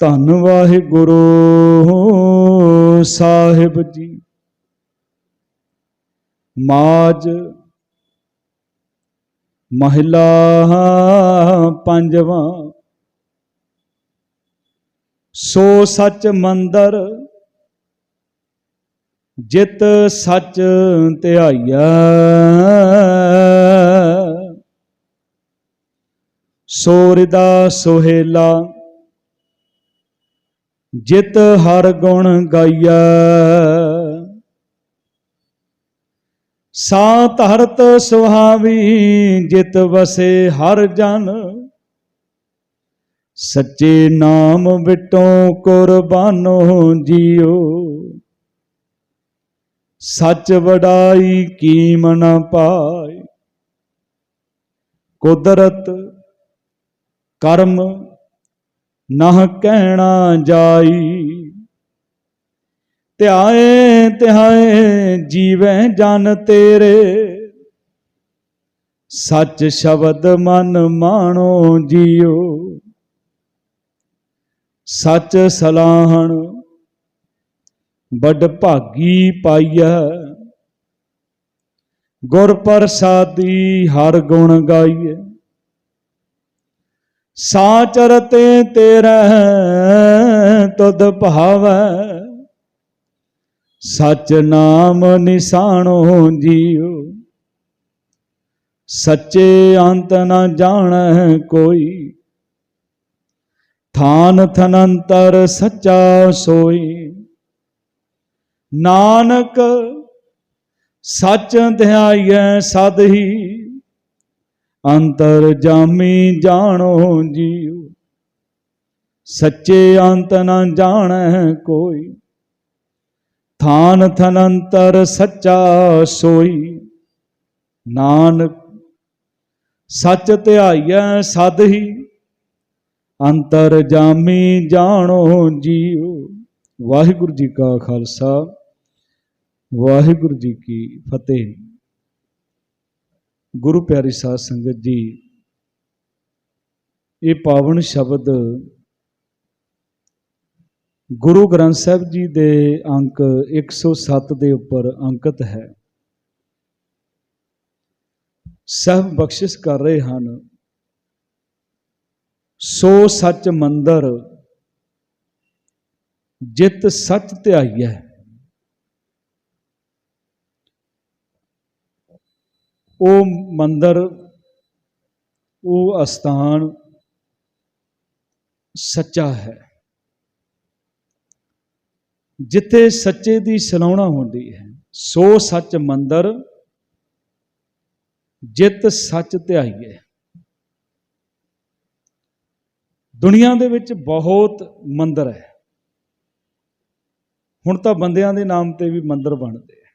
ਧੰਨ ਵਾਹਿਗੁਰੂ ਸਾਹਿਬ ਜੀ। ਮਾਜ ਮਹਿਲਾ ਪੰਜਵਾਂ। ਸੋ ਸੱਚ ਮੰਦਰ ਜਿਤ ਸੱਚ ਧਿਆਈਆ ਸੋਰਦਾ ਸੋਹੇਲਾ ਜਿਤ ਹਰ ਗੁਣ ਗਾਈਆ ਸਾ ਧਰਤ ਸੁਹਾਵੀ ਜਿਤ ਵਸੇ ਹਰ ਜਨ। ਸੱਚੇ ਨਾਮ ਵਿਟੋਂ ਕੁਰਬਾਨੋ ਜੀਓ। ਸੱਚ ਵਡਾਈ ਕੀਮ ਨਾ ਪਾਈ ਕੁਦਰਤ ਕਰਮ ਨਹ ਕਹਿਣਾ ਜਾਈ। ਧਿਆਏ ਧਿਆਏ, ਜੀਵੈ ਜਨ ਤੇਰੇ। ਸੱਚ ਸ਼ਬਦ ਮਨ ਮਾਣੋ ਜੀਓ। ਸੱਚ ਸਲਾਹਣ ਵੱਡ ਭਾਗੀ ਪਾਈਐ। ਗੁਰ ਪ੍ਰਸਾਦੀ ਹਰ ਗੁਣ ਗਾਈਐ। ਸਾਚਰਤੇ ਤੇਰਾ ਤੁਧ ਭਾਵੈ। ਸਚ ਨਾਮ ਨਿਸਾਣੋ ਜੀਉ। ਸੱਚੇ ਅੰਤ ਨ ਜਾਣੈ ਕੋਈ। ਥਾਨ ਥਨੰਤਰ ਸੱਚਾ ਸੋਈ। ਨਾਨਕ ਸੱਚ ਧਿਆਈਐ ਸਦ ਹੀ। ਅੰਤਰ ਜਾਮੀ ਜਾਣੋ ਜੀਉ। ਸੱਚੇ ਅੰਤ ਨਾ ਜਾਣੈ ਕੋਈ। ਥਾਨ ਥਨ ਅੰਤਰ ਸੱਚਾ ਸੋਈ। ਨਾਨਕ, ਸੱਚ ਧਿਆਈਐ ਸਦ ਹੀ। ਅੰਤਰ ਜਾਮੀ ਜਾਣੋ ਜੀਉ। ਵਾਹਿਗੁਰੂ ਜੀ ਕਾ ਖਾਲਸਾ, ਵਾਹਿਗੁਰੂ ਜੀ ਕੀ ਫਤਿਹ। ਗੁਰੂ ਪਿਆਰੀ ਸਾਧ ਸੰਗਤ ਜੀ, ਇਹ ਪਾਵਨ ਸ਼ਬਦ ਗੁਰੂ ਗ੍ਰੰਥ ਸਾਹਿਬ ਜੀ ਦੇ ਅੰਕ 107 ਦੇ ਉੱਪਰ ਅੰਕਿਤ ਹੈ। ਸਭ ਬਖਸ਼ਿਸ਼ ਕਰ ਰਹੇ ਹਨ। ਸੋ ਸੱਚ ਮੰਦਰ ਜਿਤ ਸੱਚ ਧਿਆਈਐ ਉਹ ਮੰਦਰ, ਉਹ ਅਸਥਾਨ ਸੱਚਾ ਹੈ। ਜਿੱਥੇ ਸੱਚੇ ਦੀ ਸਲਾਉਣਾ ਹੁੰਦੀ ਹੈ, ਸੋ ਸੱਚ ਮੰਦਰ, ਜਿਤ ਸੱਚ ਧਿਆਈਏ। ਦੁਨੀਆ ਦੇ ਵਿੱਚ ਬਹੁਤ ਮੰਦਰ ਹੈ। ਹੁਣ ਤਾਂ ਬੰਦਿਆਂ ਦੇ ਨਾਮ ਤੇ ਵੀ ਮੰਦਰ ਬਣਦੇ ਆ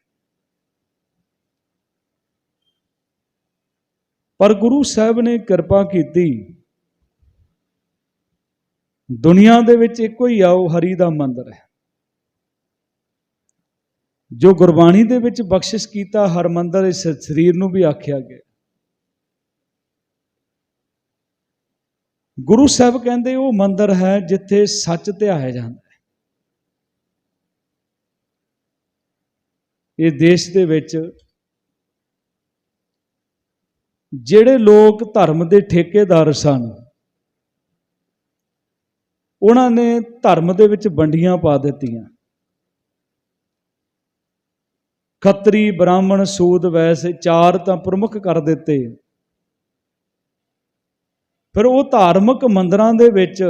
ਪਰ ਗੁਰੂ ਸਾਹਿਬ ਨੇ ਕਿਰਪਾ ਕੀਤੀ। ਦੁਨੀਆ ਦੇ ਵਿੱਚ ਇੱਕੋ ਹੀ ਆਓ ਹਰੀ ਦਾ ਮੰਦਰ ਹੈ। ਜੋ ਗੁਰਬਾਣੀ ਦੇ ਵਿੱਚ ਬਖਸ਼ਿਸ਼ ਕੀਤਾ, ਹਰ ਮੰਦਰ ਇਸ ਸਰੀਰ ਨੂੰ ਵੀ ਆਖਿਆ ਗਿਆ। ਗੁਰੂ ਸਾਹਿਬ ਕਹਿੰਦੇ, ਉਹ ਮੰਦਰ ਹੈ ਜਿੱਥੇ ਸੱਚ ਧਿਆਇਆ ਜਾਂਦਾ ਹੈ। ਇਹ ਦੇਸ਼ ਦੇ ਵਿੱਚ ਜਿਹੜੇ ਲੋਕ ਧਰਮ ਦੇ ਠੇਕੇਦਾਰ ਸਨ, ਉਹਨਾਂ ਨੇ ਧਰਮ ਦੇ ਵਿੱਚ ਵੰਡੀਆਂ ਪਾ ਦਿੱਤੀਆਂ। ਖੱਤਰੀ, ਬ੍ਰਾਹਮਣ, ਸੂਦ, ਵੈਸੇ ਚਾਰ ਤਾਂ ਪ੍ਰਮੁੱਖ ਕਰ ਦਿੱਤੇ। ਫਿਰ ਉਹ ਧਾਰਮਿਕ ਮੰਦਰਾਂ ਦੇ ਵਿੱਚ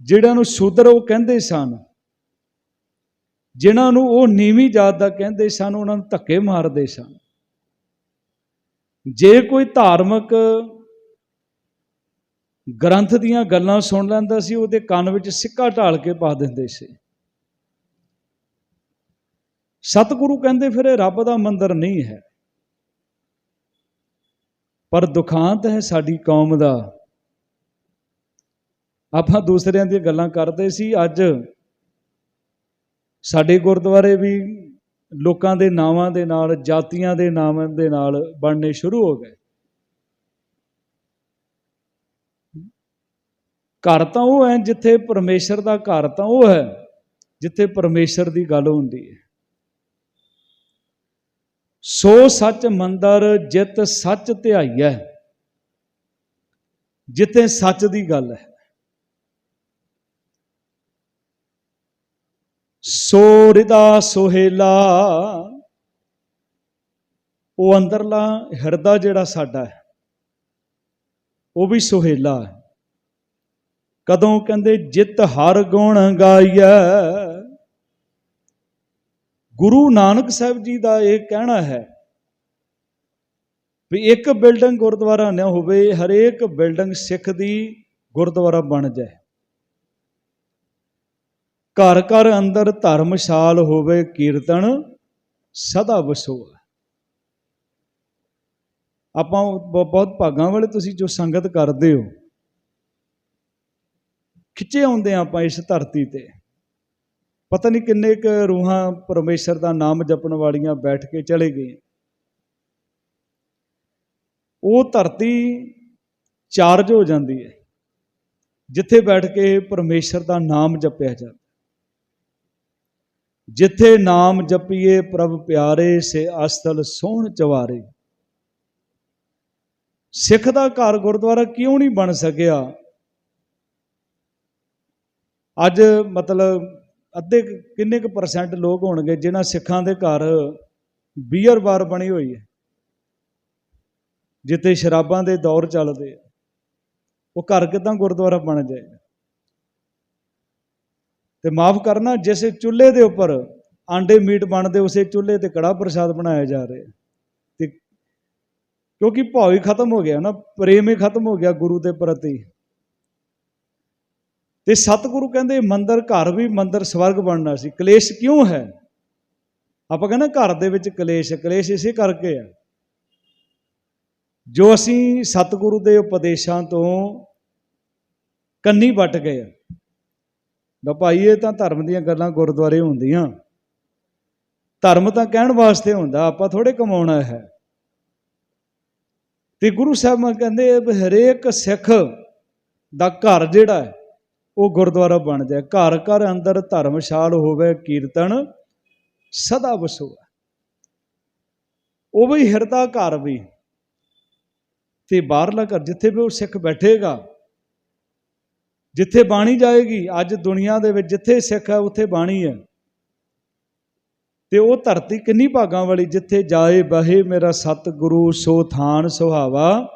ਜਿਹੜਿਆਂ ਨੂੰ ਸ਼ੂਦਰ ਉਹ ਕਹਿੰਦੇ ਸਨ, ਜਿਨ੍ਹਾਂ ਨੂੰ ਉਹ ਨੀਵੀਂ ਜਾਤ ਦਾ ਕਹਿੰਦੇ ਸਨ, ਉਹਨਾਂ ਨੂੰ ਧੱਕੇ ਮਾਰਦੇ ਸਨ। ਜੇ ਕੋਈ ਧਾਰਮਿਕ ਗ੍ਰੰਥ ਦੀਆਂ ਗੱਲਾਂ ਸੁਣ ਲੈਂਦਾ ਸੀ, ਉਹਦੇ ਕੰਨ ਵਿੱਚ ਸਿੱਕਾ ਢਾਲ ਕੇ ਪਾ ਦਿੰਦੇ ਸੀ। ਸਤਿਗੁਰੂ ਕਹਿੰਦੇ, ਫਿਰ ਇਹ ਰੱਬ ਦਾ ਮੰਦਰ ਨਹੀਂ ਹੈ। ਪਰ ਦੁਖਾਂਤ ਹੈ ਸਾਡੀ ਕੌਮ ਦਾ। ਆਪਾਂ ਦੂਸਰਿਆਂ ਦੀਆਂ ਗੱਲਾਂ ਕਰਦੇ ਸੀ, ਅੱਜ ਸਾਡੇ ਗੁਰਦੁਆਰੇ ਵੀ ਲੋਕਾਂ ਦੇ ਨਾਵਾਂ ਦੇ ਨਾਲ, ਜਾਤੀਆਂ ਦੇ ਨਾਵਾਂ ਦੇ ਨਾਲ ਬਣਨੇ ਸ਼ੁਰੂ ਹੋ ਗਏ। ਘਰ ਤਾਂ ਉਹ ਹੈ ਜਿੱਥੇ ਪਰਮੇਸ਼ਰ ਦਾ ਘਰ ਤਾਂ ਉਹ ਹੈ, ਜਿੱਥੇ ਪਰਮੇਸ਼ਰ ਦੀ ਗੱਲ ਹੁੰਦੀ ਹੈ। ਸੋ ਸੱਚ ਮੰਦਰ, ਜਿਤ ਸੱਚ ਧਿਆਈਐ ਜਿੱਥੇ ਸੱਚ ਦੀ ਗੱਲ ਹੈ। ਸੋ ਰਿਦਾ ਸੁਹੇਲਾ। ਉਹ ਅੰਦਰਲਾ ਹਿਰਦਾ ਜਿਹੜਾ ਸਾਡਾ ਹੈ, ਉਹ ਵੀ ਸੁਹੇਲਾ ਕਦੋਂ ਕਹਿੰਦੇ, ਜਿਤ ਹਰ ਗੁਣ ਗਾਈਐ। ਗੁਰੂ ਨਾਨਕ ਸਾਹਿਬ ਜੀ ਦਾ ਇਹ ਕਹਿਣਾ ਹੈ ਵੀ ਇੱਕ ਬਿਲਡਿੰਗ ਗੁਰਦੁਆਰਾ ਨਾ ਹੋਵੇ, ਹਰੇਕ ਬਿਲਡਿੰਗ ਸਿੱਖ ਦੀ ਗੁਰਦੁਆਰਾ ਬਣ ਜਾਏ। ਘਰ ਘਰ ਅੰਦਰ ਧਰਮਸ਼ਾਲ ਹੋਵੇ ਕੀਰਤਨ, ਸਦਾ ਵਸੋਆ ਆਪਾਂ ਬ- ਬਹੁਤ ਭਾਗਾਂ ਵਾਲੇ ਤੁਸੀਂ ਜੋ ਸੰਗਤ ਕਰਦੇ ਹੋ, ਖਿੱਚੇ ਆਉਂਦੇ ਹਾਂ ਆਪਾਂ ਇਸ ਧਰਤੀ ਤੇ। ਪਤਾ ਨਹੀਂ ਕਿੰਨੇ ਕੁ ਰੂਹਾਂ ਪਰਮੇਸ਼ਰ ਦਾ ਨਾਮ ਜਪਣ ਵਾਲੀਆਂ ਬੈਠ ਕੇ ਚਲੇ ਗਏ। ਉਹ ਧਰਤੀ ਚਾਰਜ ਹੋ ਜਾਂਦੀ ਹੈ, ਜਿੱਥੇ ਬੈਠ ਕੇ ਪਰਮੇਸ਼ਰ ਦਾ ਨਾਮ ਜਪਿਆ ਜਾਂਦਾ। ਜਿੱਥੇ ਨਾਮ ਜਪੀਏ ਪ੍ਰਭ ਪਿਆਰੇ, ਸੇ ਅਸਤਲ ਸੋਹਣ ਚਵਾਰੇ। ਸਿੱਖ ਦਾ ਘਰ ਗੁਰਦੁਆਰਾ ਕਿਉਂ ਨਹੀਂ ਬਣ ਸਕਿਆ? ਅੱਜ ਮਤਲਬ ਅੱਧੇ ਕਿੰਨੇ ਕੁ ਪਰਸੈਂਟ ਲੋਕ ਹੋਣਗੇ ਜਿਨ੍ਹਾਂ ਸਿੱਖਾਂ ਦੇ ਘਰ ਬੀਅਰ ਬਾਰ ਬਣੀ ਹੋਈ ਹੈ, ਜਿੱਥੇ ਸ਼ਰਾਬਾਂ ਦੇ ਦੌਰ ਚੱਲਦੇ ਆ। ਉਹ ਘਰ ਕਿਦਾਂ ਗੁਰਦੁਆਰਾ ਬਣ ਜਾਏਗਾ? ਤੇ ਮਾਫ ਕਰਨਾ, ਜਿਸ ਚੁੱਲ੍ਹੇ ਦੇ ਉੱਪਰ ਆਂਡੇ ਮੀਟ ਬਣਦੇ, ਉਸੇ ਚੁੱਲ੍ਹੇ ਤੇ ਕੜਾ ਪ੍ਰਸ਼ਾਦ ਬਣਾਇਆ ਜਾ ਰਿਹਾ। ਤੇ ਕਿਉਂਕਿ ਭਾਵ ਹੀ ਖਤਮ ਹੋ ਗਿਆ ਨਾ, ਪ੍ਰੇਮ ਹੀ ਖਤਮ ਹੋ ਗਿਆ ਗੁਰੂ ਦੇ ਪ੍ਰਤੀ। ਤੇ ਸਤਿਗੁਰੂ ਕਹਿੰਦੇ, ਮੰਦਰ ਘਰ ਵੀ ਮੰਦਰ ਸਵਰਗ ਬਣਨਾ ਸੀ। ਕਲੇਸ਼ ਕਿਉਂ ਹੈ? ਆਪਾਂ ਕਹਿੰਦੇ ਘਰ ਦੇ ਵਿੱਚ ਕਲੇਸ਼ ਕਲੇਸ਼ ਇਸੇ ਕਰਕੇ ਆ ਜੋ ਅਸੀਂ ਸਤਿਗੁਰੂ ਦੇ ਉਪਦੇਸ਼ਾਂ ਤੋਂ ਕੰਨੀ ਵੱਟ ਗਏ ਆ ਬਾ ਭਾਈ, ਇਹ ਤਾਂ ਧਰਮ ਦੀਆਂ ਗੱਲਾਂ ਗੁਰਦੁਆਰੇ ਹੁੰਦੀਆਂ। ਧਰਮ ਤਾਂ ਕਹਿਣ ਵਾਸਤੇ ਹੁੰਦਾ, ਆਪਾਂ ਥੋੜੇ ਕਮਾਉਣਾ ਹੈ। ਤੇ ਗੁਰੂ ਸਾਹਿਬ ਕਹਿੰਦੇ, ਵੀ ਹਰੇਕ ਸਿੱਖ ਦਾ ਘਰ ਜਿਹੜਾ ਹੈ, ਉਹ ਗੁਰਦੁਆਰਾ ਬਣ ਜਾਏ। ਘਰ ਘਰ ਅੰਦਰ ਧਰਮਸ਼ਾਲ ਹੋਵੇ, ਕੀਰਤਨ ਸਦਾ ਵਸੋਆ ਉਹ ਵੀ ਹਿਰਦਾ ਘਰ ਵੀ। ਤੇ ਬਾਹਰਲਾ ਘਰ ਜਿੱਥੇ ਵੀ ਉਹ ਸਿੱਖ ਬੈਠੇਗਾ ਜਿੱਥੇ ਬਾਣੀ ਜਾਏਗੀ, ਅੱਜ ਦੁਨੀਆ ਦੇ ਵਿੱਚ ਜਿੱਥੇ ਸਿੱਖ ਹੈ, ਉੱਥੇ ਬਾਣੀ ਹੈ। ਤੇ ਉਹ ਧਰਤੀ ਕਿੰਨੀ ਭਾਗਾਂ ਵਾਲੀ, ਜਿੱਥੇ ਜਾਏ ਬਹੇ ਮੇਰਾ ਸਤਿਗੁਰੂ, ਸੋ ਥਾਨ ਸੁਹਾਵਾ,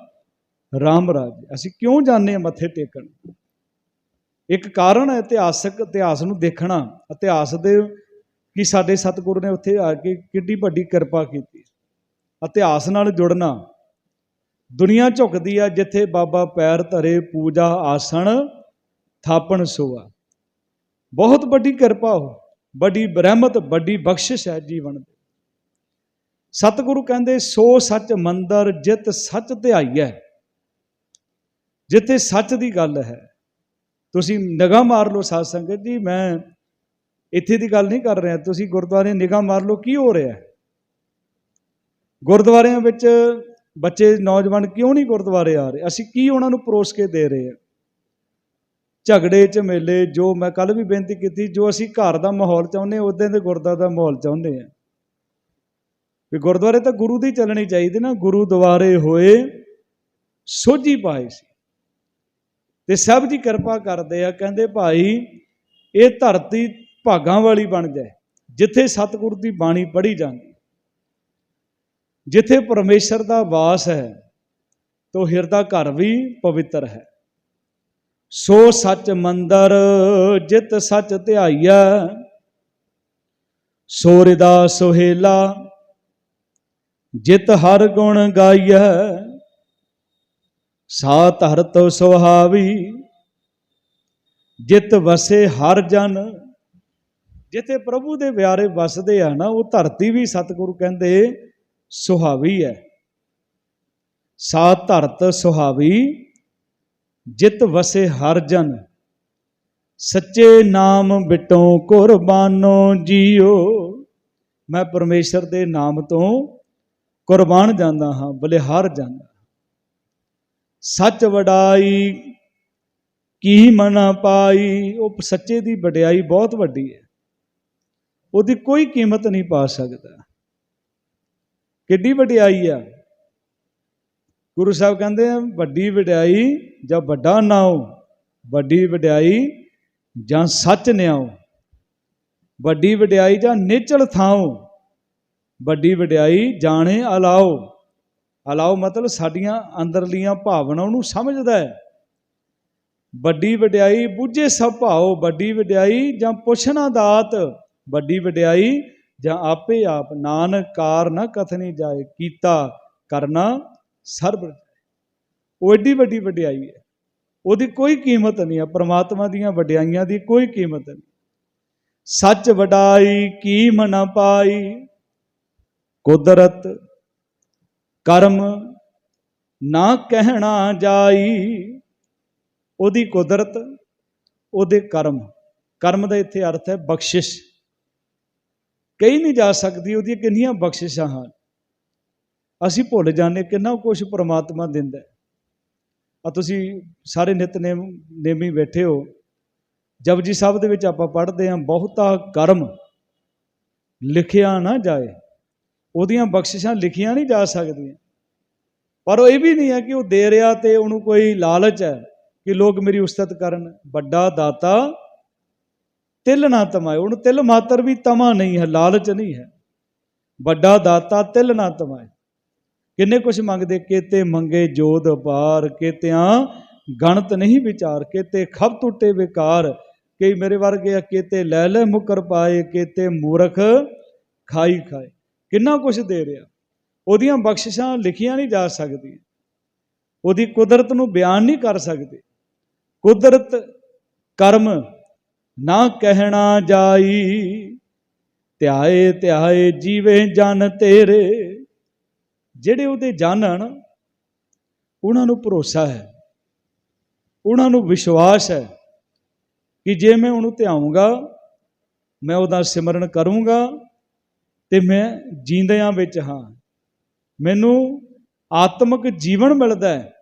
ਰਾਮ ਰਾਜ। ਅਸੀਂ ਕਿਉਂ ਜਾਂਦੇ ਹਾਂ ਮੱਥੇ ਟੇਕਣ? ਇੱਕ ਕਾਰਨ ਹੈ ਇਤਿਹਾਸਕ, ਇਤਿਹਾਸ ਨੂੰ ਦੇਖਣਾ। ਇਤਿਹਾਸ ਦੇ ਕਿ ਸਾਡੇ ਸਤਿਗੁਰੂ ਨੇ ਉੱਥੇ ਆ ਕੇ ਕਿੰਨੀ ਵੱਡੀ ਕਿਰਪਾ ਕੀਤੀ। ਇਤਿਹਾਸ ਨਾਲ ਜੁੜਨਾ। ਦੁਨੀਆ ਝੁਕਦੀ ਆ ਜਿੱਥੇ ਬਾਬਾ ਪੈਰ ਧਰੇ ਪੂਜਾ ਆਸਣ ਥਾਪਣ ਸੋਆ। ਬਹੁਤ ਵੱਡੀ ਕਿਰਪਾ ਹੋ, ਵੱਡੀ ਬਰਹਿਮਤ, ਵੱਡੀ ਬਖਸ਼ਿਸ਼ ਹੈ ਜੀਵਨ ਦੀ। ਸਤਿਗੁਰੂ ਕਹਿੰਦੇ, ਸੋ ਸੱਚ ਮੰਦਰ ਜਿਤ ਸੱਚ ਧਿਆਈਐ ਜਿੱਥੇ ਸੱਚ ਦੀ ਗੱਲ ਹੈ। ਤੁਸੀਂ ਨਿਗਾਹ ਮਾਰ ਲਓ ਸਾਧ ਸੰਗਤ ਜੀ, ਮੈਂ ਇੱਥੇ ਦੀ ਗੱਲ ਨਹੀਂ ਕਰ ਰਿਹਾ। ਤੁਸੀਂ ਗੁਰਦੁਆਰੇ ਨਿਗਾਹ ਮਾਰ ਲਓ, ਕੀ ਹੋ ਰਿਹਾ ਗੁਰਦੁਆਰਿਆਂ ਵਿੱਚ ਬੱਚੇ, ਨੌਜਵਾਨ ਕਿਉਂ ਨਹੀਂ ਗੁਰਦੁਆਰੇ ਆ ਰਹੇ? ਅਸੀਂ ਕੀ ਉਹਨਾਂ ਨੂੰ ਪਰੋਸ ਕੇ ਦੇ ਰਹੇ ਹਾਂ? ਝਗੜੇ ਝਮੇਲੇ ਜੋ ਮੈਂ ਕੱਲ ਵੀ ਬੇਨਤੀ ਕੀਤੀ, ਜੋ ਅਸੀਂ ਘਰ ਦਾ ਮਾਹੌਲ ਚਾਹੁੰਦੇ ਹਾਂ ਉਦਾਂ ਦੇ ਗੁਰਦੁਆਰਾ ਦਾ ਮਾਹੌਲ ਚਾਹੁੰਦੇ ਹਾਂ। ਵੀ ਗੁਰਦੁਆਰੇ ਤਾਂ ਗੁਰੂ ਦੀ ਚੱਲਣੀ ਚਾਹੀਦੀ ਨਾ ਗੁਰੂ ਦੁਆਰੇ ਹੋਏ ਸੋਝੀ ਪਾਏ ਸੀ। ਤੇ ਸਭ ਜੀ ਕਿਰਪਾ ਕਰਦੇ ਆ, ਕਹਿੰਦੇ ਭਾਈ, ਇਹ ਧਰਤੀ ਭਾਗਾਂ ਵਾਲੀ ਬਣ ਜਾਏ, ਜਿੱਥੇ ਸਤਿਗੁਰੂ ਦੀ ਬਾਣੀ ਪੜ੍ਹੀ ਜਾਂਦੀ। ਜਿੱਥੇ ਪਰਮੇਸ਼ਰ ਦਾ ਵਾਸ ਹੈ, ਤੋ ਹਿਰਦਾ ਘਰ ਵੀ ਪਵਿੱਤਰ ਹੈ। ਸੋ ਸੱਚ ਮੰਦਰ ਜਿਤ ਸੱਚ ਧਿਆਈਐ, ਸੋ ਰਿਦਾ ਸੁਹੇਲਾ ਜਿਤ ਹਰ ਗੁਣ ਗਾਈਐ ਸਾ ਧਰਤ ਸੁਹਾਵੀ, ਜਿਤ ਵਸੇ ਹਰ ਜਨ। ਜਿੱਥੇ ਪ੍ਰਭੂ ਦੇ ਪਿਆਰੇ ਵਸਦੇ ਆ ਨਾ, ਉਹ ਧਰਤੀ ਵੀ ਸਤਿਗੁਰੂ ਕਹਿੰਦੇ ਸੁਹਾਵੀ ਹੈ ਸਾ ਧਰਤ ਸੁਹਾਵੀ ਜਿਤ ਵਸੇ ਹਰ ਜਨ। ਸੱਚੇ ਨਾਮ ਬਿਟੋਂ ਕੁਰਬਾਨੋ ਜੀਓ। ਮੈਂ ਪਰਮੇਸ਼ਰ ਦੇ ਨਾਮ ਤੋਂ ਕੁਰਬਾਨ ਜਾਂਦਾ ਹਾਂ, ਬਲਿਹਾਰ ਜਾਂਦਾ ਸੱਚ ਵਡਾਈ, ਕੀ ਮਨਾ ਪਾਈ? ਉਹ ਸੱਚੇ ਦੀ ਵਡਿਆਈ ਬਹੁਤ ਵੱਡੀ ਹੈ। ਉਹਦੀ ਕੋਈ ਕੀਮਤ ਨਹੀਂ ਪਾ ਸਕਦਾ। ਕਿੱਡੀ ਵਡਿਆਈ ਆ। ਗੁਰੂ ਸਾਹਿਬ ਕਹਿੰਦੇ ਆ, ਵੱਡੀ ਵਡਿਆਈ ਜਾਂ ਵੱਡਾ ਨਾਉ ਵੱਡੀ ਵਡਿਆਈ ਜਾਂ ਸੱਚ ਨਿਆਉ ਵੱਡੀ ਵਡਿਆਈ ਜਾਂ ਨਿਚਲ ਥਾਉ ਵੱਡੀ ਵਡਿਆਈ ਜਾਣੇ ਅਲਾਓ। ਅਲਾਓ ਮਤਲਬ ਸਾਡੀਆਂ ਅੰਦਰਲੀਆਂ ਭਾਵਨਾਵਾਂ ਨੂੰ ਸਮਝਦਾ ਹੈ। ਵੱਡੀ ਵਡਿਆਈ ਬੁੱਝੇ ਸਭ ਭਾਉ ਵੱਡੀ ਵਡਿਆਈ ਜਾਂ ਪੁੱਛਣਾ ਦਾਤ, ਵੱਡੀ ਵਡਿਆਈ ਜਾਂ ਆਪੇ ਆਪ, ਨਾਨਕ ਕਾਰ ਨਾ ਕਥਨੀ ਜਾਏ, ਕੀਤਾ, ਕਰਨਾ ਸਰਬ ਉਹ ਏਡੀ ਵੱਡੀ ਵਡਿਆਈ ਹੈ। ਉਹਦੀ ਕੋਈ ਕੀਮਤ ਨਹੀਂ ਹੈ ਪ੍ਰਮਾਤਮਾ ਦੀਆਂ ਵਡਿਆਈਆਂ ਦੀ ਕੋਈ ਕੀਮਤ ਨਹੀਂ। ਸੱਚ ਵਡਾਈ ਕੀ ਮਨ ਪਾਈ। ਕੁਦਰਤ, ਕਰਮ ਨਾ ਕਹਿਣਾ ਜਾਈ। ਉਹਦੀ ਕੁਦਰਤ, ਉਹਦੇ ਕਰਮ। ਕਰਮ ਦਾ ਇੱਥੇ ਅਰਥ ਹੈ ਬਖਸ਼ਿਸ਼। ਕਹੀ ਨਹੀਂ ਜਾ ਸਕਦੀ ਉਹਦੀਆਂ ਕਿੰਨੀਆਂ ਬਖਸ਼ਿਸ਼ਾਂ ਹਨ। ਅਸੀਂ ਭੁੱਲ ਜਾਂਦੇ ਕਿੰਨਾ ਕੁਝ ਪ੍ਰਮਾਤਮਾ ਦਿੰਦਾ ਹੈ। ਆ ਤੁਸੀਂ ਸਾਰੇ ਨਿਤਨੇਮ ਨੇਮੀ ਬੈਠੇ ਹੋ। ਜਪਜੀ ਸਾਹਿਬ ਦੇ ਵਿੱਚ ਆਪਾਂ ਪੜ੍ਹਦੇ ਹਾਂ, ਬਹੁਤਾ ਕਰਮ ਲਿਖਿਆ ਨਾ ਜਾਏ। ਉਹਦੀਆਂ ਬਖਸ਼ਿਸ਼ਾਂ ਲਿਖੀਆਂ ਨਹੀਂ ਜਾ ਸਕਦੀਆਂ। ਪਰ ਉਹ ਇਹ ਵੀ ਨਹੀਂ ਹੈ ਕਿ ਉਹ ਦੇ ਰਿਹਾ ਤੇ ਉਹਨੂੰ ਕੋਈ ਲਾਲਚ ਹੈ ਕਿ ਲੋਕ ਮੇਰੀ ਉਸਤਤ ਕਰਨ। ਵੱਡਾ ਦਾਤਾ ਤਿਲ ਨਾ ਤਮਾਏ। ਉਹਨੂੰ ਤਿਲ ਮਾਤਰ ਵੀ ਤਮਾ ਨਹੀਂ ਹੈ, ਲਾਲਚ ਨਹੀਂ ਹੈ। ਵੱਡਾ ਦਾਤਾ ਤਿਲ ਨਾ ਤਮਾਏ। ਕਿੰਨੇ ਕੁਛ ਮੰਗਦੇ? ਕੀਤੇ ਮੰਗੇ ਜੋਦ ਅਪਾਰ, ਕੀਤਿਆਂ ਗਣਤ ਨਹੀਂ ਵਿਚਾਰ, ਕੀਤੇ ਖਬ ਟੁੱਟੇ ਵਿਕਾਰ। ਕਈ ਮੇਰੇ ਵਰਗੇ ਆ ਲੈ ਲੈ ਮੁਕਰ ਪਾਏ, ਕੀਤੇ ਮੂਰਖ ਖਾਈ ਖਾਏ। ਕਿੰਨਾ ਕੁਛ ਦੇ ਰਿਹਾ। ਉਹਦੀਆਂ ਬਖਸ਼ਿਸ਼ਾਂ ਲਿਖੀਆਂ ਨਹੀਂ ਜਾ ਸਕਦੀਆਂ। ਉਹਦੀ ਕੁਦਰਤ ਨੂੰ ਬਿਆਨ ਨਹੀਂ ਕਰ ਸਕਦੇ। ਕੁਦਰਤ ਕਰਮ ਨਾ ਕਹਿਣਾ ਜਾਈ। ਧਿਆਏ ਧਿਆਏ ਜੀਵੇ ਜਨ ਤੇਰੇ। ਜਿਹੜੇ ਉਹਦੇ ਜਾਣਨ ਉਹਨਾਂ ਨੂੰ ਭਰੋਸਾ ਹੈ, ਉਹਨਾਂ ਨੂੰ ਵਿਸ਼ਵਾਸ ਹੈ ਕਿ ਜੇ ਮੈਂ ਉਹਨੂੰ ਧਿਆਉਂਗਾ, ਮੈਂ ਉਹਦਾ ਸਿਮਰਨ ਕਰੂੰਗਾ ਤੇ ਮੈਂ ਜੀਂਦਿਆਂ ਵਿੱਚ ਹਾਂ। ਮੈਨੂੰ ਆਤਮਿਕ ਜੀਵਨ ਮਿਲਦਾ ਹੈ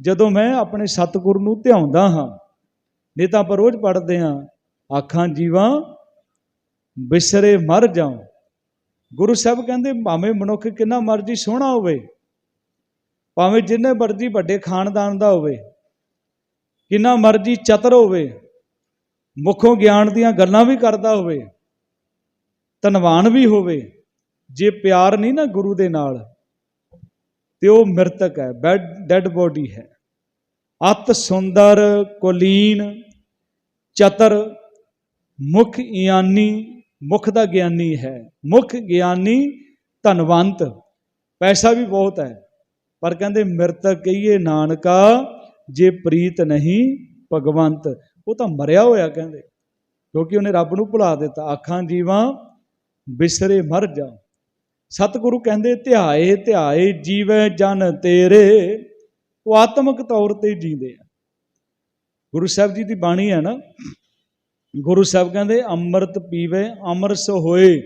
ਜਦੋਂ ਮੈਂ ਆਪਣੇ ਸਤਿਗੁਰੂ ਨੂੰ ਧਿਆਉਂਦਾ ਹਾਂ। ਨਹੀਂ ਤਾਂ ਆਪਾਂ ਰੋਜ਼ ਪੜ੍ਹਦੇ ਹਾਂ, ਆਖਾਂ ਜੀਵਾਂ, ਬਿਸਰੇ ਮਰ ਜਾਉ। ਗੁਰੂ ਸਾਹਿਬ ਕਹਿੰਦੇ, ਭਾਵੇਂ ਮਨੁੱਖ ਕਿੰਨਾ ਮਰਜ਼ੀ ਸੋਹਣਾ ਹੋਵੇ, ਭਾਵੇਂ ਜਿੰਨੇ ਮਰਜ਼ੀ ਵੱਡੇ ਖਾਨਦਾਨ ਦਾ ਹੋਵੇ, ਕਿੰਨਾ ਮਰਜ਼ੀ ਚਤਰ ਹੋਵੇ, ਮੁੱਖੋਂ ਗਿਆਨ ਦੀਆਂ ਗੱਲਾਂ ਵੀ ਕਰਦਾ ਹੋਵੇ, ਧਨਵਾਨ ਵੀ ਹੋਵੇ, ਜੇ ਪਿਆਰ ਨਹੀਂ ਨਾ ਗੁਰੂ ਦੇ ਨਾਲ, ਤੇ ਉਹ ਮਰਤਕ ਹੈ, ਬੈਡ, ਡੈਡ ਬੋਡੀ ਹੈ। ਅਤ ਸੁੰਦਰ, ਕੁਲੀਨ, ਚਤਰ, ਮੁਖ ਗਿਆਨੀ ਮੁਖ ਦਾ ਗਿਆਨੀ ਹੈ। ਮੁਖ ਗਿਆਨੀ ਧਨਵੰਤ। ਪੈਸਾ ਵੀ ਬਹੁਤ ਹੈ। ਪਰ ਕਹਿੰਦੇ ਮਿਰਤਕ ਕਹੀਏ ਨਾਨਕਾ, ਜੇ ਪ੍ਰੀਤ ਨਹੀਂ ਭਗਵੰਤ। ਉਹ ਤਾਂ ਮਰਿਆ ਹੋਇਆ ਕਹਿੰਦੇ। ਕਿਉਂਕਿ ਉਹਨੇ ਰੱਬ ਨੂੰ ਭੁਲਾ ਦਿੱਤਾ। ਆਖਾਂ ਜੀਵਾਂ, ਬਿਸਰੇ ਮਰ ਜਾ ਸਤਿਗੁਰੂ ਕਹਿੰਦੇ, ਧਿਆਏ ਧਿਆਏ ਜੀਵੇ ਜਨ ਤੇਰੇ। ਉਹ ਆਤਮਿਕ ਤੌਰ ਤੇ ਜੀਂਦੇ ਆ। ਗੁਰੂ ਸਾਹਿਬ ਜੀ ਦੀ ਬਾਣੀ ਹੈ ਨਾ ਗੁਰੂ ਸਾਹਿਬ ਕਹਿੰਦੇ, ਅੰਮ੍ਰਿਤ ਪੀਵੇ ਅਮਰਸ ਹੋਏ।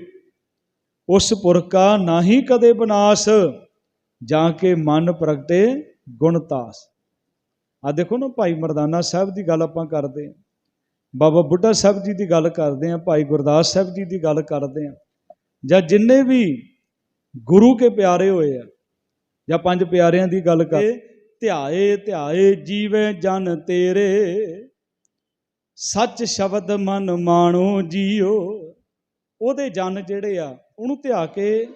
ਉਸ ਪੁਰਖਾ ਨਾਹੀ ਕਦੇ ਬਨਾਸ, ਜਾਂ ਕੇ ਮਨ ਪ੍ਰਗਟੇ ਗੁਣਤਾਸ ਆ ਦੇਖੋ ਨਾ ਭਾਈ ਮਰਦਾਨਾ ਸਾਹਿਬ ਦੀ ਗੱਲ ਆਪਾਂ ਕਰਦੇ ਹਾਂ। ਬਾਬਾ ਬੁੱਢਾ ਸਾਹਿਬ ਜੀ ਦੀ ਗੱਲ ਕਰਦੇ ਹਾਂ, ਭਾਈ ਗੁਰਦਾਸ ਸਾਹਿਬ ਜੀ ਦੀ ਗੱਲ ਕਰਦੇ ਹਾਂ। ਜਾਂ ਜਿੰਨੇ ਵੀ ਗੁਰੂ ਕੇ ਪਿਆਰੇ ਹੋਏ ਆ, ਜਾਂ ਪੰਜ ਪਿਆਰਿਆਂ ਦੀ ਗੱਲ ਕਰ ਧਿਆਏ ਧਿਆਏ ਜੀਵੇ ਜਨ ਤੇਰੇ। ਸੱਚ ਸ਼ਬਦ ਮਨ ਮਾਣੋ ਜੀਓ। ਉਹਦੇ ਜਨ ਜਿਹੜੇ ਆ, ਉਹਨੂੰ ਧਿਆ ਕੇ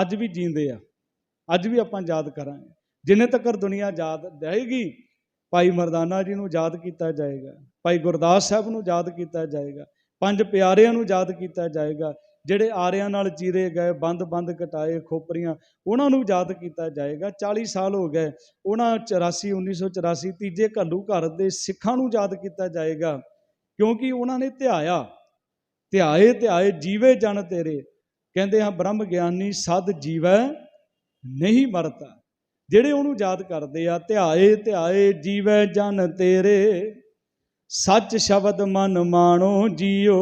ਅੱਜ ਵੀ ਜੀਂਦੇ ਆ। ਅੱਜ ਵੀ ਆਪਾਂ ਯਾਦ ਕਰਾਂਗੇ। ਜਿੰਨੇ ਤੱਕ ਦੁਨੀਆ ਯਾਦ ਰਹੇਗੀ, ਭਾਈ ਮਰਦਾਨਾ ਜੀ ਨੂੰ ਯਾਦ ਕੀਤਾ ਜਾਏਗਾ। ਭਾਈ ਗੁਰਦਾਸ ਸਾਹਿਬ ਨੂੰ ਯਾਦ ਕੀਤਾ ਜਾਏਗਾ। ਪੰਜ ਪਿਆਰਿਆਂ ਨੂੰ ਯਾਦ ਕੀਤਾ ਜਾਏਗਾ। ਜਿਹੜੇ ਆਰਿਆਂ ਨਾਲ ਚੀਰੇ ਗਏ ਬੰਦ-ਬੰਦ ਕਟਾਏ ਖੋਪਰੀਆਂ, ਉਹਨਾਂ ਨੂੰ ਯਾਦ ਕੀਤਾ ਜਾਏਗਾ। 40 ਸਾਲ ਹੋ ਗਏ, ਉਹਨਾਂ 84 1984 ਤੀਜੇ ਘੱਲੂ ਘਰ ਦੇ ਸਿੱਖਾਂ ਨੂੰ ਯਾਦ ਕੀਤਾ ਜਾਏਗਾ। ਕਿਉਂਕਿ ਉਹਨਾਂ ਨੇ ਧਿਆਇਆ, ਧਿਆਏ ਧਿਆਏ ਜੀਵੇ ਜਨ ਤੇਰੇ। ਕਹਿੰਦੇ ਹਾਂ, ਬ੍ਰਹਮ ਗਿਆਨੀ ਸਦ ਜੀਵੈ ਨਹੀਂ ਮਰਤਾ। ਜਿਹੜੇ ਉਹਨੂੰ ਯਾਦ ਕਰਦੇ ਆ, ਧਿਆਏ ਧਿਆਏ ਜੀਵੈ ਜਨ ਤੇਰੇ, ਸੱਚ ਸ਼ਬਦ ਮਨ ਮਾਣੋ ਜੀਓ।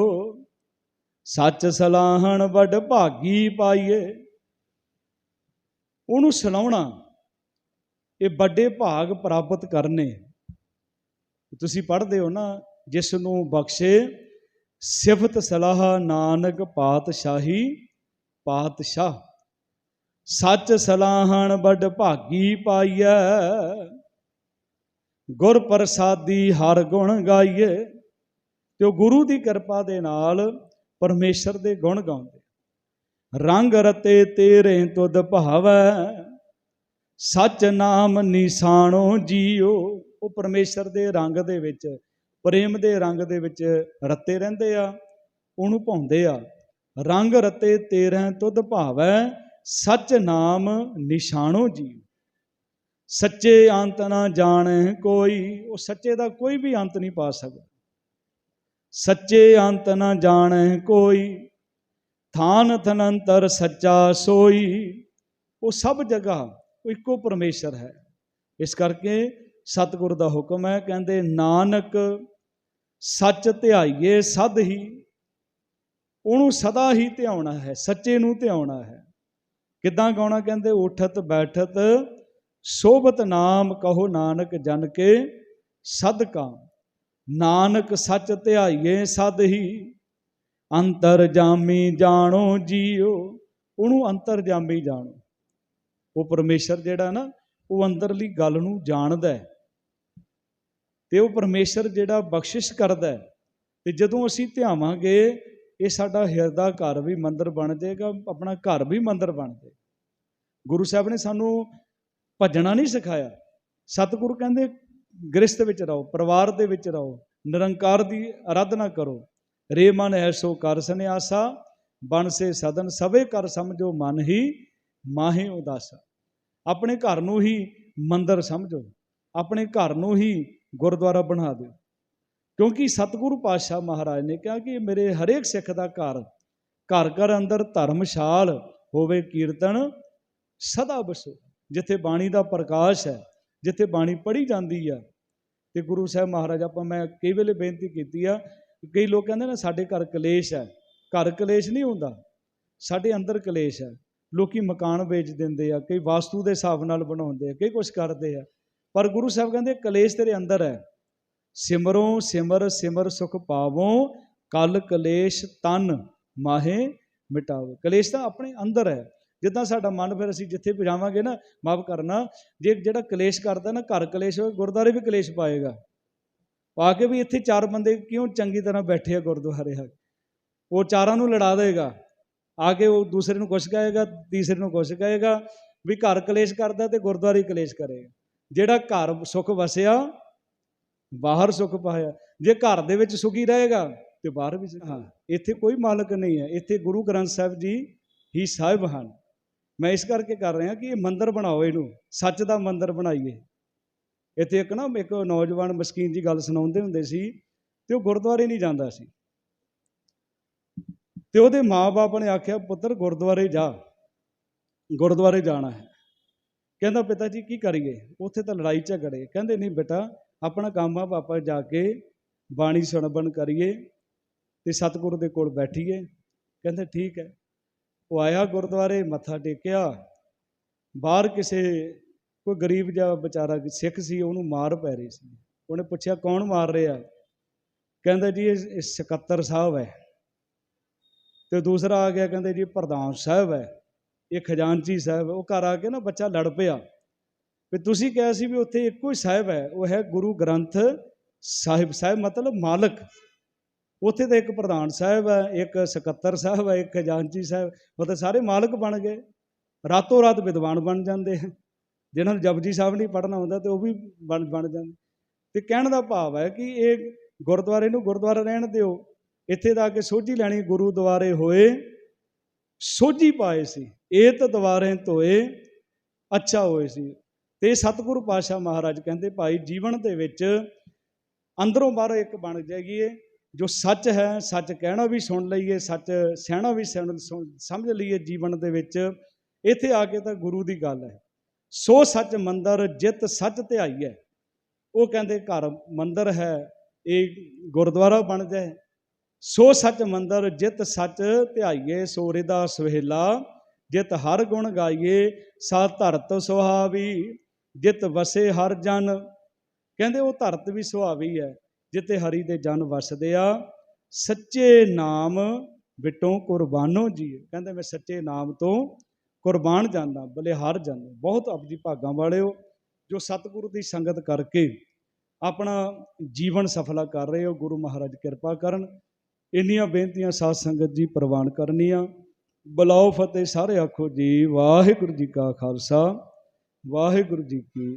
ਸੱਚ ਸਲਾਹਣ ਵੱਡ ਭਾਗੀ ਪਾਈਏ। ਉਹਨੂੰ ਸੁਣਾਉਣਾ, ਇਹ ਵੱਡੇ ਭਾਗ ਪ੍ਰਾਪਤ ਕਰਨੇ। ਤੁਸੀਂ ਪੜ੍ਹਦੇ ਹੋ ਨਾ ਜਿਸ ਨੂੰ ਬਖਸ਼ੇ ਸਿਫਤ ਸਲਾਹ ਨਾਨਕ ਪਾਤਸ਼ਾਹੀ ਪਾਤਸ਼ਾਹ। ਸੱਚ ਸਲਾਹਣ ਵੱਡ ਭਾਗੀ ਪਾਈਐ। ਗੁਰ ਪ੍ਰਸਾਦੀ ਹਰ ਗੁਣ ਗਾਈਏ। ਤੇ ਉਹ ਗੁਰੂ ਦੀ ਕਿਰਪਾ ਦੇ ਨਾਲ ਪਰਮੇਸ਼ਰ ਦੇ ਗੁਣ ਗਾਉਂਦੇ। ਰੰਗ ਰਤੇ ਤੇਰੇ ਤੁਧ ਭਾਵੈ। ਸੱਚ ਨਾਮ ਨਿਸ਼ਾਨੋ ਜੀਓ। ਉਹ ਪਰਮੇਸ਼ਰ ਦੇ ਰੰਗ ਦੇ ਵਿੱਚ ਪ੍ਰੇਮ ਦੇ ਰੰਗ ਦੇ ਵਿੱਚ ਰੱਤੇ ਰਹਿੰਦੇ ਆ, ਉਹਨੂੰ ਭਾਉਂਦੇ ਆ, ਰੰਗ ਰਤੇ ਤੇਰੇ ਤੁਧ ਭਾਵੈ, ਸੱਚ ਨਾਮ ਨਿਸ਼ਾਨੋ ਜੀ ਸੱਚੇ ਅੰਤ ਨਾ ਜਾਣੇ ਕੋਈ, ਉਹ ਸੱਚੇ ਦਾ ਕੋਈ ਵੀ ਅੰਤ ਨਹੀਂ ਪਾ ਸਕਦਾ। ਸੱਚੇ ਅੰਤ ਨਾ ਜਾਣੇ ਕੋਈ, ਥਾਨ ਥਨੰਤਰ ਸੱਚਾ ਸੋਈ, ਉਹ ਸਭ ਜਗ੍ਹਾ, ਉਹ ਇੱਕੋ ਪਰਮੇਸ਼ਰ ਹੈ। ਇਸ ਕਰਕੇ ਸਤਿਗੁਰ ਦਾ ਹੁਕਮ ਹੈ, ਕਹਿੰਦੇ, ਨਾਨਕ ਸੱਚ ਧਿਆਈਏ ਸਦ ਹੀ। ਉਹਨੂੰ ਸਦਾ ਹੀ ਧਿਆਉਣਾ ਹੈ, ਸੱਚੇ ਨੂੰ ਧਿਆਉਣਾ ਹੈ। ਕਿੱਦਾਂ ਗਾਉਣਾ ਕਹਿੰਦੇ? ਉਠਤ, ਬੈਠਤ, ਸੋਭਤ ਨਾਮ ਕਹੋ ਨਾਨਕ ਜਨ ਕੇ ਸਦਕਾ ਨਾਨਕ ਸੱਚ ਧਿਆਈਏ ਸਦ ਹੀ। ਅੰਤਰ ਜਾਮੀ ਜਾਣੋ ਜੀਓ। ਉਹਨੂੰ ਅੰਤਰ ਜਾਮੀ ਜਾਣੋ। ਉਹ ਪਰਮੇਸ਼ਰ ਜਿਹੜਾ ਨਾ, ਉਹ ਅੰਦਰਲੀ ਗੱਲ ਨੂੰ ਜਾਣਦਾ ਹੈ। ਤੇ ਉਹ ਪਰਮੇਸ਼ਰ ਜਿਹੜਾ ਬਖਸ਼ਿਸ਼ ਕਰਦਾ ਹੈ, ਤੇ ਜਦੋਂ ਅਸੀਂ ਧਿਆਵਾਂਗੇ, ਇਹ ਸਾਡਾ ਹਿਰਦਾ ਘਰ ਵੀ ਮੰਦਰ ਬਣ ਜਾਏਗਾ, ਆਪਣਾ ਘਰ ਵੀ ਮੰਦਰ ਬਣ ਜਾਏ ਗੁਰੂ ਸਾਹਿਬ ਨੇ ਸਾਨੂੰ ਭੱਜਣਾ ਨਹੀਂ ਸਿਖਾਇਆ। ਸਤਿਗੁਰੂ ਕਹਿੰਦੇ, ਗ੍ਰਸਥ ਵਿੱਚ ਰਹੋ, ਪਰਿਵਾਰ ਦੇ ਵਿੱਚ ਰਹੋ, ਨਿਰੰਕਾਰ ਦੀ ਆਰਾਧਨਾ ਕਰੋ। ਰੇ ਮਨ ਐਸੋ ਕਰ ਸੰਿਆਸਾ ਬਣ ਸੇ ਸਦਨ ਸਵੇ ਕਰ ਸਮਝੋ ਮਨ ਹੀ, ਮਾਹੇ ਉਦਾਸਾ। ਆਪਣੇ ਘਰ ਨੂੰ ਹੀ ਮੰਦਰ ਸਮਝੋ। ਆਪਣੇ ਘਰ ਨੂੰ ਹੀ ਗੁਰਦੁਆਰਾ ਬਣਾ ਦਿਓ। ਕਿਉਂਕਿ ਸਤਿਗੁਰੂ ਪਾਤਸ਼ਾਹ ਮਹਾਰਾਜ ਨੇ ਕਿਹਾ ਕਿ ਮੇਰੇ ਹਰੇਕ ਸਿੱਖ ਦਾ ਘਰ ਘਰ ਘਰ ਅੰਦਰ ਧਰਮਸ਼ਾਲ ਹੋਵੇ, ਕੀਰਤਨ ਸਦਾ ਬਸੋ। ਜਿੱਥੇ ਬਾਣੀ ਦਾ ਪ੍ਰਕਾਸ਼ ਹੈ, ਜਿੱਥੇ ਬਾਣੀ ਪੜ੍ਹੀ ਜਾਂਦੀ ਆ ਤੇ ਗੁਰੂ ਸਾਹਿਬ ਮਹਾਰਾਜ, ਆਪਾਂ ਮੈਂ ਕਈ ਵੇਲੇ ਬੇਨਤੀ ਕੀਤੀ ਆ, ਕਈ ਲੋਕ ਕਹਿੰਦੇ ਨੇ ਸਾਡੇ ਘਰ ਕਲੇਸ਼ ਹੈ। ਘਰ ਕਲੇਸ਼ ਨਹੀਂ ਹੁੰਦਾ। ਸਾਡੇ ਅੰਦਰ ਕਲੇਸ਼ ਹੈ। ਲੋਕੀ ਮਕਾਨ ਵੇਚ ਦਿੰਦੇ ਆ, ਕਈ ਵਾਸਤੂ ਦੇ ਹਿਸਾਬ ਨਾਲ ਬਣਾਉਂਦੇ ਆ, ਕਈ ਕੁਝ ਕਰਦੇ ਆ। ਪਰ ਗੁਰੂ ਸਾਹਿਬ ਕਹਿੰਦੇ, ਕਲੇਸ਼ ਤੇਰੇ ਅੰਦਰ ਹੈ। ਸਿਮਰੋਂ ਸਿਮਰ ਸਿਮਰ ਸੁਖ ਪਾਵੋ, ਕਲ ਕਲੇਸ਼ ਤਨ ਮਾਹੇ ਮਿਟਾਵੋ। ਕਲੇਸ਼ ਤਾਂ ਆਪਣੇ ਅੰਦਰ ਹੈ। ਜਿੱਦਾਂ ਸਾਡਾ ਮਨ ਫਿਰ ਅਸੀਂ ਜਿੱਥੇ ਵੀ ਜਾਵਾਂਗੇ ਨਾ, ਮਾਫ ਕਰਨਾ, ਜੇ ਜਿਹੜਾ ਕਲੇਸ਼ ਕਰਦਾ ਨਾ, ਘਰ ਕਲੇਸ਼ ਹੋਵੇ ਗੁਰਦਾਰੇ ਵੀ ਕਲੇਸ਼ ਪਾਏਗਾ। ਪਾ ਕੇ ਵੀ ਇੱਥੇ ਚਾਰ ਬੰਦੇ ਕਿਉਂ ਚੰਗੀ ਤਰ੍ਹਾਂ ਬੈਠੇ ਆ ਗੁਰਦੁਆਰੇ ਆ ਉਹ ਚਾਰਾਂ ਨੂੰ ਲੜਾ ਦੇਗਾ। ਆ ਕੇ ਉਹ ਦੂਸਰੇ ਨੂੰ ਕੁਛ ਕਹੇਗਾ, ਤੀਸਰੇ ਨੂੰ ਕੁਛ ਕਹੇਗਾ, ਵੀ ਘਰ ਕਲੇਸ਼ ਕਰਦਾ ਤੇ ਗੁਰਦੁਆਰੇ ਕਲੇਸ਼ ਕਰੇਗਾ। ਜਿਹੜਾ ਘਰ ਸੁਖ ਵਸਿਆ ਬਾਹਰ ਸੁਖ ਪਾਇਆ। ਜੇ ਘਰ ਦੇ ਵਿੱਚ ਸੁਖੀ ਰਹੇਗਾ ਤੇ ਬਾਹਰ ਵੀ ਸੁਖੀ। ਹਾਂ। ਇੱਥੇ ਕੋਈ ਮਾਲਕ ਨਹੀਂ ਹੈ। ਇੱਥੇ ਗੁਰੂ ਗ੍ਰੰਥ ਸਾਹਿਬ ਜੀ ਹੀ ਸਾਹਿਬ ਹਨ। ਮੈਂ ਇਸ ਕਰਕੇ ਕਰ ਰਿਹਾ ਕਿ ਇਹ ਮੰਦਿਰ ਬਣਾਓ ਇਹਨੂੰ। ਸੱਚ ਦਾ ਮੰਦਿਰ ਬਣਾਈਏ। ਇੱਥੇ ਇੱਕ ਨਾ ਇੱਕ ਨੌਜਵਾਨ ਮਸਕੀਨ ਦੀ ਗੱਲ ਸੁਣਾਉਂਦੇ ਹੁੰਦੇ ਸੀ ਤੇ ਉਹ ਗੁਰਦੁਆਰੇ ਨਹੀਂ ਜਾਂਦਾ ਸੀ। ਤੇ ਉਹਦੇ ਮਾਪੇ ਨੇ ਆਖਿਆ ਪੁੱਤਰ ਗੁਰਦੁਆਰੇ ਜਾ। ਗੁਰਦੁਆਰੇ ਜਾਣਾ ਹੈ। ਕਹਿੰਦਾ, ਪਿਤਾ ਜੀ, ਕੀ ਕਰੀਏ? ਉੱਥੇ ਤਾਂ ਲੜਾਈ ਝਗੜੇ। ਕਹਿੰਦੇ, ਨਹੀਂ ਬੇਟਾ, ਆਪਣਾ ਕੰਮ ਆ ਪਾਪਾ ਜਾ ਕੇ ਬਾਣੀ ਸੁਣਬਣ ਕਰੀਏ ਤੇ ਸਤਿਗੁਰੂ ਦੇ ਕੋਲ ਬੈਠੀਏ। ਕਹਿੰਦੇ, ਠੀਕ ਹੈ। ਉਹ ਆਇਆ ਗੁਰਦੁਆਰੇ, ਮੱਥਾ ਟੇਕਿਆ। ਬਾਹਰ ਕਿਸੇ, ਕੋਈ ਗਰੀਬ ਜਿਹਾ ਵਿਚਾਰਾ ਸਿੱਖ ਸੀ, ਉਹਨੂੰ ਮਾਰ ਪੈ ਰਹੀ ਸੀ। ਉਹਨੇ ਪੁੱਛਿਆ, ਕੌਣ ਮਾਰ ਰਿਹਾ? ਕਹਿੰਦਾ, ਜੀ, ਇਹ ਇਹ ਸਕੱਤਰ ਸਾਹਿਬ ਹੈ। ਤੇ ਦੂਸਰਾ ਆ ਗਿਆ, ਕਹਿੰਦੇ, ਜੀ, ਪ੍ਰਧਾਨ ਸਾਹਿਬ ਹੈ। ਇਹ ਖਜ਼ਾਨਚੀ ਸਾਹਿਬ, ਉਹ ਘਰ ਆ ਕੇ ਨਾ ਬੱਚਾ ਲੜ ਪਿਆ। ਵੀ ਤੁਸੀਂ ਕਿਹਾ ਸੀ ਵੀ ਉੱਥੇ ਇੱਕੋ ਹੀ ਸਾਹਿਬ ਹੈ, ਉਹ ਹੈ ਗੁਰੂ ਗ੍ਰੰਥ ਸਾਹਿਬ। ਸਾਹਿਬ ਮਤਲਬ ਮਾਲਕ। ਉੱਥੇ ਤਾਂ ਇੱਕ ਪ੍ਰਧਾਨ ਸਾਹਿਬ ਹੈ, ਇੱਕ ਸਕੱਤਰ ਸਾਹਿਬ ਹੈ, ਇੱਕ ਖਜ਼ਾਨਚੀ ਸਾਹਿਬ। ਮਤਲਬ ਸਾਰੇ ਮਾਲਕ ਬਣ ਗਏ। ਰਾਤੋਂ ਰਾਤ ਵਿਦਵਾਨ ਬਣ ਜਾਂਦੇ ਹੈ ਜਿਹਨਾਂ ਨੂੰ ਜਪਜੀ ਸਾਹਿਬ ਨਹੀਂ ਪੜ੍ਹਨਾ ਆਉਂਦਾ ਤੇ ਉਹ ਵੀ ਬਣ ਬਣ ਜਾਂਦੇ। ਤੇ ਕਹਿਣ ਦਾ ਭਾਵ ਹੈ ਕਿ ਇਹ ਗੁਰਦੁਆਰੇ ਨੂੰ ਗੁਰਦੁਆਰਾ ਰਹਿਣ ਦਿਓ। ਇੱਥੇ ਦਾ ਕੇ ਸੋਝੀ ਲੈਣੀ ਗੁਰੂ ਦੁਆਰੇ ਹੋਏ। ਸੋਝੀ ਪਾਏ ਸੀ, ਇਹ ਤਾਂ ਦੁਆਰੇ ਧੋਏ ਅੱਛਾ ਹੋਏ ਸੀ। ਤੇ ਸਤਿਗੁਰੂ ਪਾਤਸ਼ਾਹ ਮਹਾਰਾਜ ਕਹਿੰਦੇ, ਭਾਈ, ਜੀਵਨ ਦੇ ਵਿੱਚ ਅੰਦਰੋਂ ਬਾਹਰੋਂ ਇੱਕ ਬਣ ਜਾਈਏ ਜੋ ਸੱਚ ਹੈ, ਸੱਚ ਕਹਿਣਾ ਵੀ ਸੁਣ ਲਈਏ, ਸੱਚ ਸਹਿਣਾ ਵੀ ਸੁਣ- ਸੁਣ- ਸਮਝ ਲਈਏ ਜੀਵਨ ਦੇ ਵਿੱਚ, ਇੱਥੇ ਆ ਕੇ ਤਾਂ ਗੁਰੂ ਦੀ ਗੱਲ ਹੈ। ਸੋ ਸੱਚ ਮੰਦਰ, ਜਿਤ ਸੱਚ ਧਿਆਈ ਹੈ। ਉਹ ਕਹਿੰਦੇ, ਘਰ ਮੰਦਰ ਹੈ, ਇਹ ਗੁਰਦੁਆਰਾ ਬਣ ਜਾਏ ਸੋ ਸੱਚ ਮੰਦਰ, ਜਿਤ ਸੱਚ ਧਿਆਈਏ ਸੋਰੇ ਦਾ ਸੁਹੇਲਾ ਜਿਤ ਹਰ ਗੁਣ ਗਾਈਏ, ਸਾ ਧਰਤ ਸੁਹਾਵੀ। ਜਿਤ ਵਸੇ ਹਰ ਜਨ। ਕਹਿੰਦੇ ਉਹ ਧਰਤ ਵੀ ਸੁਹਾਵੀ ਹੈ, ਜਿੱਥੇ ਹਰੀ ਦੇ ਜਨ ਵਸਦੇ ਆ। ਸੱਚੇ ਨਾਮ ਵਿਟੋਂ ਕੁਰਬਾਨੋ ਜੀ ਕਹਿੰਦੇ ਮੈਂ ਸੱਚੇ ਨਾਮ ਤੋਂ ਕੁਰਬਾਨ ਜਾਂਦਾ, ਬਲਿਹਾਰ ਜਾਂਦਾ। ਬਹੁਤ ਆਪਜੀ ਭਾਗਾਂ ਵਾਲੇ ਵਾਲਿਓ, ਜੋ ਸਤਿਗੁਰੂ ਦੀ ਸੰਗਤ ਕਰਕੇ ਆਪਣਾ ਜੀਵਨ ਸਫਲਾ ਕਰ ਰਹੇ ਹੋ, ਗੁਰੂ ਮਹਾਰਾਜ ਕਿਰਪਾ ਕਰਨ। ਇੰਨੀਆਂ ਬੇਨਤੀਆਂ ਸਾਧ ਸੰਗਤ ਜੀ ਪ੍ਰਵਾਨ ਕਰਨੀਆਂ। ਬੁਲਾਓ ਫਤਿਹ, ਸਾਰੇ ਆਖੋ ਜੀ, ਵਾਹਿਗੁਰੂ ਜੀ ਕਾ ਖਾਲਸਾ, ਵਾਹਿਗੁਰੂ ਜੀ ਕੀ